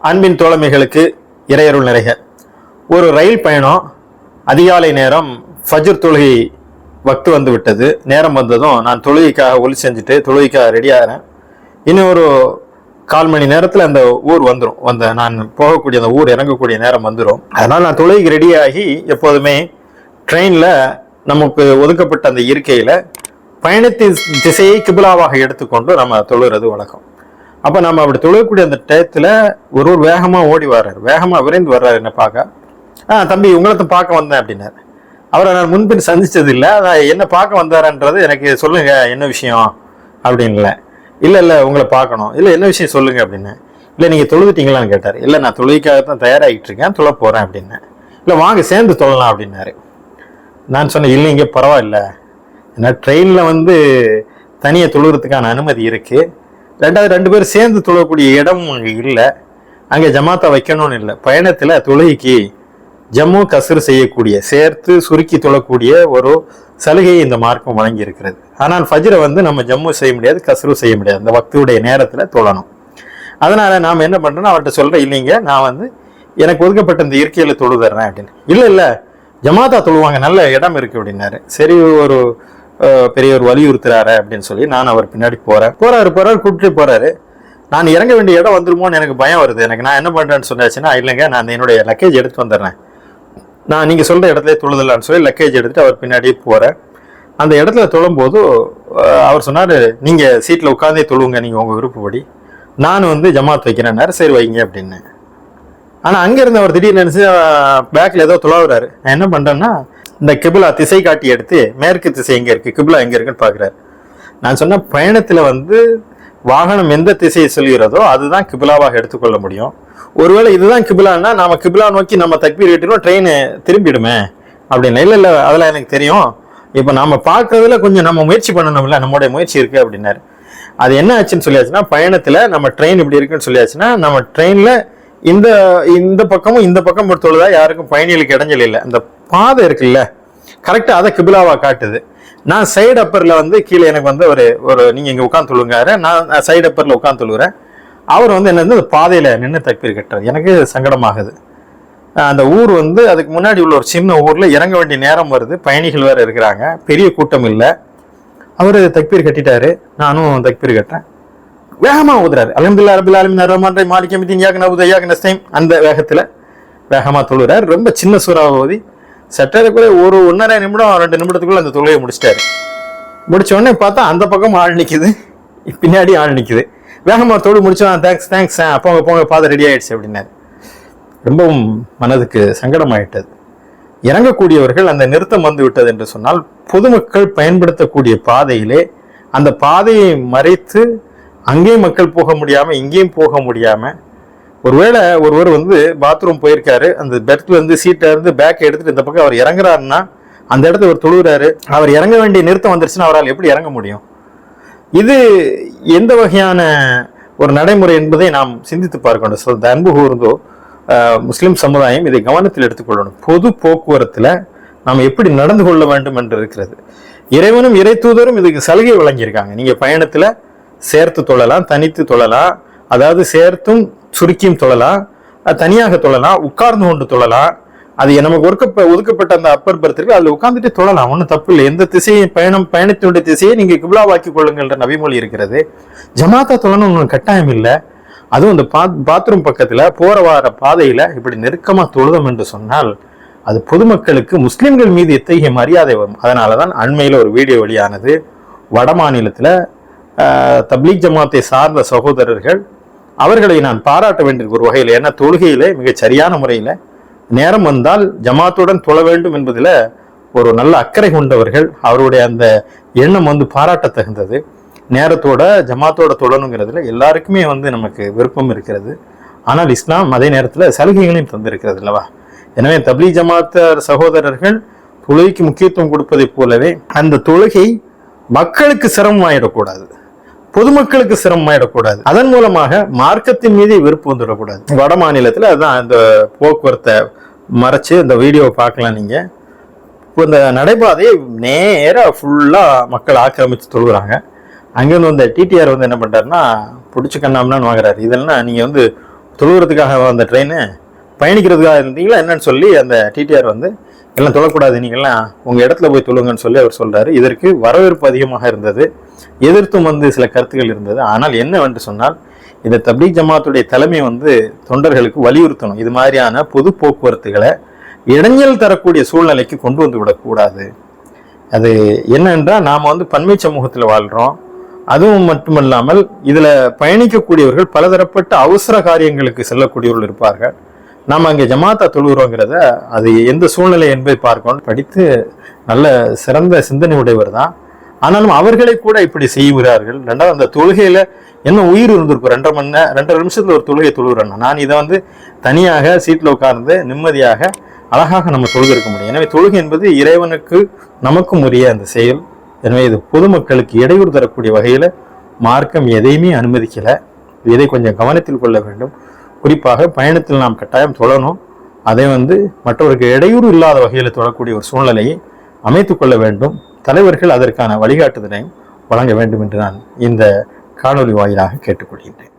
அன்பின் தோழமைகளுக்கு இறையருள் நிறைக. ஒரு ரயில் பயணம் அதிகாலை நேரம் ஃபஜர் தொழுகை வக்து வந்து விட்டது. நேரம் வந்ததும் நான் தொழுகைக்காக ஒலி செஞ்சுட்டு தொழுகைக்காக ரெடி ஆகிறேன் இன்னும் ஒரு கால் மணி நேரத்தில் அந்த ஊர் வந்துடும் அந்த நான் போகக்கூடிய அந்த ஊர் இறங்கக்கூடிய நேரம் வந்துடும் அதனால் நான் தொழுகைக்கு ரெடியாகி எப்போதுமே ட்ரெயினில் நமக்கு ஒதுக்கப்பட்ட அந்த இருக்கையில் பயணத்தின் திசையை கிபிலாவாக எடுத்துக்கொண்டு நம்ம தொழுகிறது வழக்கம். அப்போ நம்ம அப்படி தொழுகக்கூடிய அந்த டயத்தில் ஒரு ஒரு வேகமாக ஓடி வர்றாரு. வேகமாக விரைந்து வர்றாரு என்ன பார்க்க. ஆ தம்பி உங்களை பார்க்க வந்தேன் அப்படின்னாரு. அவரை நான் முன்பின் சந்திச்சது இல்லை அதான் என்ன பார்க்க வந்தாரன்றது எனக்கு சொல்லுங்க என்ன விஷயம்? அப்படின்ல இல்லை இல்லை உங்களை பார்க்கணும். இல்லை என்ன விஷயம் சொல்லுங்க அப்படின்னு. இல்லை நீங்கள் தொழுதுட்டீங்களான்னு கேட்டார். இல்லை நான் தொழுகைக்காக தான் தயாராகிட்டு இருக்கேன். தொழ போகிறேன் அப்படின்னேன் இல்லை வாங்க சேர்ந்து தொழலாம் அப்படின்னாரு. நான் சொன்னேன் இல்லைங்க பரவாயில்ல. ஏன்னா ட்ரெயினில் வந்து தனியாக தொழுகிறதுக்கான அனுமதி இருக்குது ரெண்டாவது ரெண்டு பேரும் சேர்ந்து தொழக்கூடிய இடமும் அங்கே இல்லை. அங்கே ஜமாத்தா வைக்கணும்னு இல்லை. பயணத்தில் தொழுகைக்கு ஜம்மு கசர் செய்யக்கூடிய சேர்த்து சுருக்கி தொழக்கூடிய ஒரு சலுகையை இந்த மார்க்கம் வழங்கி இருக்கிறது ஆனால் ஃபஜ்ரை வந்து நம்ம ஜம்மு செய்ய முடியாது கசரு செய்ய முடியாது. அந்த பக்தியுடைய நேரத்தில் தொழணும். அதனால் நாம் என்ன பண்ணுறோம் அவர்கிட்ட சொல்கிறேன் இல்லைங்க நான் வந்து எனக்கு ஒதுக்கப்பட்ட இந்த இயற்கையில் தொழுதுறேன் அப்படின்னு. இல்லை இல்லை ஜமாத்தா தொழுவாங்க நல்ல இடம் இருக்குது அப்படின்னாரு. சரி ஒரு பெரியவர் வலியுறுத்துறாரு அப்படின்னு சொல்லி நான் அவர் பின்னாடி போறேன். போறாரு போறாரு கூப்பிட்டு போறாரு. நான் இறங்க வேண்டிய இடம் வந்துருமோன்னு எனக்கு பயம் வருது. எனக்கு நான் என்ன பண்றேன்னு சொன்னாச்சுன்னா இல்லைங்க நான் என்னுடைய லக்கேஜ் எடுத்து வந்துடுறேன். நான் நீங்க சொல்ற இடத்துல தொழுதலான்னு சொல்லி லக்கேஜ் எடுத்துட்டு அவர் பின்னாடியே போறேன் அந்த இடத்துல தொழும்போது அவர் சொன்னார் நீங்க சீட்டில் உட்காந்தே தொழுவுங்க நீங்க உங்க விருப்பப்படி. நான் வந்து ஜமாத் வைக்கிறேன்னாரு சரி வைங்க அப்படின்னு. ஆனால் அங்கே இருந்தவர் திடீர்னு நினச்சி பேக்கில் ஏதோ துளாவுறாரு. நான் என்ன பண்ணுறேன்னா இந்த கிபிலா திசை காட்டி எடுத்து மேற்கு திசை எங்கே இருக்குது கிபிலா எங்கே இருக்குன்னு பார்க்குறாரு. நான் சொன்ன பயணத்தில் வந்து வாகனம் எந்த திசையை சொல்கிறதோ அதுதான் கிபிலாவாக எடுத்துக்கொள்ள முடியும். ஒருவேளை இதுதான் கிபிலான்னா நம்ம கிபிலா நோக்கி நம்ம தக்பீர் கட்டினோம் ட்ரெயின் திரும்பிடுமே அப்படின்னு. இல்லை இல்லை அதெல்லாம் எனக்கு தெரியும். இப்போ நம்ம பார்க்கறதுல கொஞ்சம் நம்ம முயற்சி பண்ணணும்ல நம்மளுடைய முயற்சி இருக்குது அப்படின்னாரு. அது என்ன ஆச்சுன்னு சொல்லியாச்சுன்னா பயணத்தில் நம்ம ட்ரெயின் இப்படி இருக்குன்னு சொல்லியாச்சுன்னா நம்ம ட்ரெயினில் இந்த இந்த பக்கமும் இந்த பக்கம் பொறுத்தொழுதா யாருக்கும் பயணிகளுக்கு இடைஞ்சல் இல்லை. அந்த பாதை இருக்குல்ல கரெக்டாக அதை கிபிலாவாக காட்டுது. நான் சைடு அப்பரில் வந்து கீழே எனக்கு வந்து ஒரு ஒரு நீங்கள் இங்கே உட்காந்து தொழுங்காரு நான் சைடு அப்பரில் உட்காந்து தொழுகிறேன் அவர் வந்து என்ன வந்து பாதையில் நின்று தக்பீர் கட்டுறாரு எனக்கு சங்கடமாகுது. அந்த ஊர் வந்து அதுக்கு முன்னாடி உள்ள ஒரு சின்ன ஊரில் இறங்க வேண்டிய நேரம் வருது. பயணிகள் வேறு இருக்கிறாங்க. பெரிய கூட்டம் இல்லை. அவர் தக்பீர் கட்டிட்டாரு. நானும் தக்பீர் கட்டுறேன். வேகமாக ஊதுறாரு. அலமதுல்லா அரபில் அலமின் அரமான்றை ரஹீம் மாலிக் யமிதீன் இய்யாக்க நஅபுது அந்த வேகத்தில் வேகமாக தொழுகிறார் ரொம்ப சின்ன சூறாவை ஓதி சட்டத்துக்குள்ளே ஒரு ஒன்றரை நிமிடம் ரெண்டு நிமிடத்துக்குள்ளே அந்த தொழுகையை முடிச்சிட்டாரு. முடிச்ச உடனே பார்த்தா அந்த பக்கம் ஆள் நிற்கிது பின்னாடி ஆள் நிற்குது வேகமாக தொழில் முடிச்சோம். தேங்க்ஸ் தேங்க்ஸ் போங்க போங்க பாதை ரெடி ஆயிடுச்சு அப்படின்னாரு. ரொம்பவும் மனதுக்கு சங்கடமாயிட்டது. இறங்கக்கூடியவர்கள் அந்த நிறுத்தம் வந்து விட்டது என்று சொன்னால் பொதுமக்கள் பயன்படுத்தக்கூடிய பாதையிலே அந்த பாதையை மறைத்து அங்கேயும் மக்கள் போக முடியாமல் இங்கேயும் போக முடியாமல் ஒருவேளை ஒருவர் வந்து பாத்ரூம் போயிருக்காரு அந்த பெர்த்ல இருந்து சீட்டை இருந்து பேக் எடுத்துட்டு இந்த பக்கம் அவர் இறங்குறாருன்னா அந்த இடத்துல அவர் தொழுகிறாரு அவர் இறங்க வேண்டிய நிறுத்தம் வந்துருச்சுன்னா அவரால் எப்படி இறங்க முடியும்? இது எந்த வகையான ஒரு நடைமுறை என்பதை நாம் சிந்தித்து பார்க்க வேண்டும் அன்பு கூர்ந்தோ முஸ்லிம் சமுதாயம் இதை கவனத்தில் எடுத்துக்கொள்ளணும் பொது போக்குவரத்தில் நாம் எப்படி நடந்து கொள்ள வேண்டும் என்று இருக்கிறது. இறைவனும் இறை தூதரும் இதுக்கு சலுகை வழங்கியிருக்காங்க. நீங்கள் பயணத்தில் சேர்த்து தொழலாம் தனித்து தொழலாம். அதாவது சேர்த்தும் சுருக்கியும் தொழலாம் தனியாக தொழலாம் உட்கார்ந்து கொண்டு தொழலாம் அது நமக்கு ஒதுக்கப்ப ஒதுக்கப்பட்ட அந்த அப்பர் பர்த்திற்கு அதில் உட்காந்துட்டு தொழலாம் ஒன்றும் தப்பு இல்லை. எந்த திசையை பயணம் பயணத்தினுடைய திசையை நீங்கள் கிபிலாவாக்கி கொள்ளுங்கள்ன்ற நபிமொழி இருக்கிறது. ஜமாத்தா தொழணும் ஒன்றும் கட்டாயம் இல்லை. அதுவும் இந்த பா பாத்ரூம் பக்கத்துல போற வார பாதையில் இப்படி நெருக்கமாக தொழுதம் என்று சொன்னால் அது பொதுமக்களுக்கு முஸ்லிம்கள் மீது எத்தகைய மரியாதை வரும்? அதனாலதான் அண்மையில் ஒரு வீடியோ வெளியானது. வட மாநிலத்தில் தப்லீக் ஜமாத்தை சார்ந்த சகோதரர்கள் அவர்களை நான் பாராட்ட வேண்டும் ஒரு வகையில். ஏன்னா தொழுகையிலே மிகச் சரியான முறையில் நேரம் வந்தால் ஜமாத்துடன் தொழ வேண்டும் என்பதில் ஒரு நல்ல அக்கறை கொண்டவர்கள் அவருடைய அந்த எண்ணம் வந்து பாராட்ட தகுந்தது நேரத்தோட ஜமாத்தோட தொழணுங்கிறதுல எல்லாருக்குமே வந்து நமக்கு விருப்பம் இருக்கிறது. ஆனால் இஸ்லாம் அதே நேரத்தில் சலுகைகளையும் தந்திருக்கிறது அல்லவா? எனவே தப்லீக் ஜமாத்தார் சகோதரர்கள் தொழுகைக்கு முக்கியத்துவம் கொடுப்பதைப் போலவே அந்த தொழுகை மக்களுக்கு சிரமமாயிடக்கூடாது. பொதுமக்களுக்கு சிரமமாயிடக்கூடாது. அதன் மூலமாக மார்க்கத்தின் மீது விருப்பம் வந்துடக்கூடாது. வட மாநிலத்தில் அதுதான் இந்த போக்குவரத்தை மறைச்சு இந்த வீடியோவை பார்க்கலாம் நீங்கள் இப்போ இந்த நடைபாதையை நேராக ஃபுல்லாக மக்கள் ஆக்கிரமித்து தொழுகிறாங்க. அங்கேருந்து வந்த டிடிஆர் வந்து என்ன பண்ணுறாருன்னா பிடிச்சி கண்ணாமன்னு வாங்குறாரு. இதெல்லாம் நீங்கள் வந்து தொழுகிறதுக்காக வந்த ட்ரெயினு பயணிக்கிறதுக்காக இருந்தீங்களா என்னன்னு சொல்லி அந்த டிடிஆர் வந்து எல்லாம் தொழக்கூடாது நீங்கள்லாம் உங்கள் இடத்துல போய் தொழுங்கன்னு சொல்லி அவர் சொல்கிறாரு இதற்கு வரவேற்பு அதிகமாக இருந்தது. எதிர்த்தும் வந்து சில கருத்துக்கள் இருந்தது. ஆனால் என்னவென்று சொன்னால் இந்த தப்லீக் ஜமாத்துடைய தலைமை வந்து தொண்டர்களுக்கு வலியுறுத்தணும். இது மாதிரியான பொது போக்குவரத்துகளை இடைஞ்சல் தரக்கூடிய சூழ்நிலைக்கு கொண்டு வந்து விடக்கூடாது அது என்னென்றால் நாம் வந்து பன்மை சமூகத்தில் வாழ்கிறோம் அதுவும் மட்டுமல்லாமல் இதில் பயணிக்கக்கூடியவர்கள் பலதரப்பட்ட அவசர காரியங்களுக்கு செல்லக்கூடியவர்கள் இருப்பார்கள். நாம் அங்கே ஜமாத்தா தொழுகிறோங்கிறத அது எந்த சூழ்நிலை என்பதை பார்க்கணும். படித்து நல்ல சிறந்த சிந்தனை உடையவர் தான். ஆனாலும் அவர்களை கூட இப்படி செய்கிறார்கள் ரெண்டாவது அந்த தொழுகையில என்ன உயிர் இருந்திருக்கும்? ரெண்டரை மணி நேரம் ரெண்டரை நிமிஷத்துல ஒரு தொழுகை தொழுகிறேன் நான் இதை வந்து தனியாக சீட்டில் உட்கார்ந்து நிம்மதியாக அழகாக நம்ம தொழுகிருக்க முடியும். எனவே தொழுகை என்பது இறைவனுக்கு நமக்கும் உரிய அந்த செயல். எனவே இது பொதுமக்களுக்கு இடையூறு தரக்கூடிய வகையில் மார்க்கம் எதையுமே அனுமதிக்கலை. இதை கொஞ்சம் கவனத்தில் கொள்ள வேண்டும். குறிப்பாக பயணத்தில் நாம் கட்டாயம் தொழணும். அதை வந்து மற்றவருக்கு இடையூறு இல்லாத வகையில் தொழக்கூடிய ஒரு சூழ்நிலையை அமைத்துக்கொள்ள வேண்டும். தலைவர்கள் அதற்கான வழிகாட்டுதலையும் வழங்க வேண்டும் என்று நான் இந்த காணொலி வாயிலாக கேட்டுக்கொள்கின்றேன்.